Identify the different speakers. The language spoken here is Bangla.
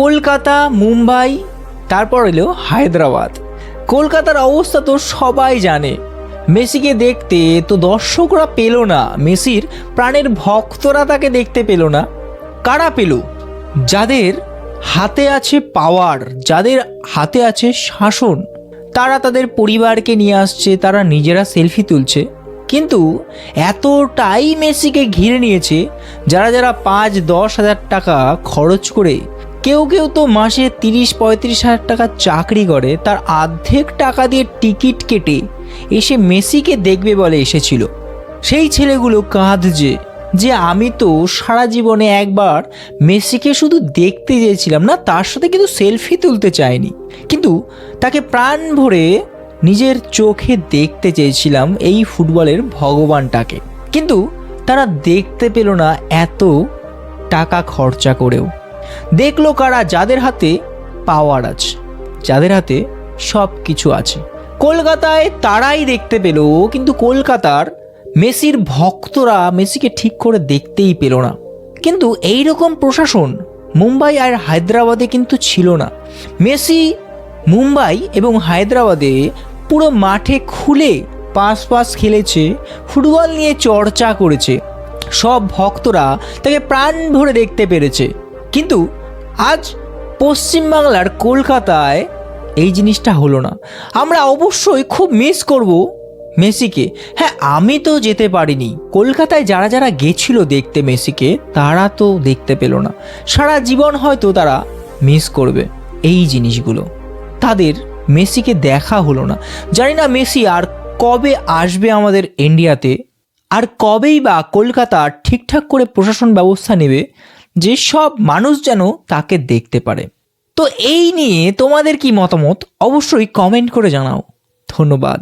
Speaker 1: কলকাতা, মুম্বাই, তারপর এলো হায়দ্রাবাদ। কলকাতার অবস্থা তো সবাই জানে। মেসিকে দেখতে তো দর্শকরা পেল না। মেসির প্রাণের ভক্তরা তাকে দেখতে পেল না। কারা পেল? যাদের হাতে আছে পাওয়ার যাদের হাতে আছে শাসন, তারা তাদের পরিবারকে নিয়ে আসছে, তারা নিজেরা সেলফি তুলছে। কিন্তু এতটাই মেসিকে ঘিরে নিয়েছে, যারা যারা পাঁচ, দশ হাজার টাকা খরচ করে কেউ কেউ তো মাসে তিরিশ পঁয়ত্রিশ হাজার টাকা চাকরি করে, তার অর্ধেক টাকা দিয়ে টিকিট কেটে এসে মেসিকে দেখবে বলে এসেছিল। সেই ছেলেগুলো কাঁদছে যে আমি তো সারা জীবনে একবার মেসিকে শুধু দেখতে চেয়েছিলাম না, তার সাথে কিন্তু সেলফি তুলতে চাইনি। কিন্তু তাকে প্রাণ ভরে নিজের চোখে দেখতে চেয়েছিলাম এই ফুটবলের ভগবানটাকে। কিন্তু তারা দেখতে পেল না এত টাকা খরচা করেও। দেখল কারা যাদের হাতে পাওয়ার আছে, যাদের হাতে সব কিছু আছে। কলকাতায় তারাই দেখতে পেল, কিন্তু কলকাতার মেসির ভক্তরা মেসিকে ঠিক করে দেখতেই পেল না। কিন্তু এই রকম প্রশাসন মুম্বাই আর হায়দ্রাবাদে কিন্তু ছিল না। মেসি মুম্বাই এবং হায়দ্রাবাদে পুরো মাঠে খুলে পাস পাস খেলেছে, ফুটবল নিয়ে চর্চা করেছে। সব ভক্তরা তাকে প্রাণ ভরে দেখতে পেরেছে। কিন্তু আজ পশ্চিমবাংলার কলকাতায় এই জিনিসটা হলো না। আমরা অবশ্যই খুব মিস করব মেসিকে। হ্যাঁ আমি তো যেতে পারিনি। কলকাতায় যারা যারা গেছিল দেখতে মেসিকে, তারা তো দেখতে পেল না। সারা জীবন হয়তো তারা মিস করবে এই জিনিসগুলো। তাদের মেসিকে দেখা হলো না। জানি না মেসি আর কবে আসবে আমাদের ইন্ডিয়াতে, আর কবেই বা কলকাতা ঠিকঠাক করে প্রশাসন ব্যবস্থা নেবে যে সব মানুষ যেন তাকে দেখতে পারে। তো এই নিয়ে তোমাদের কি মতামত? অবশ্যই কমেন্ট করে জানাও। ধন্যবাদ।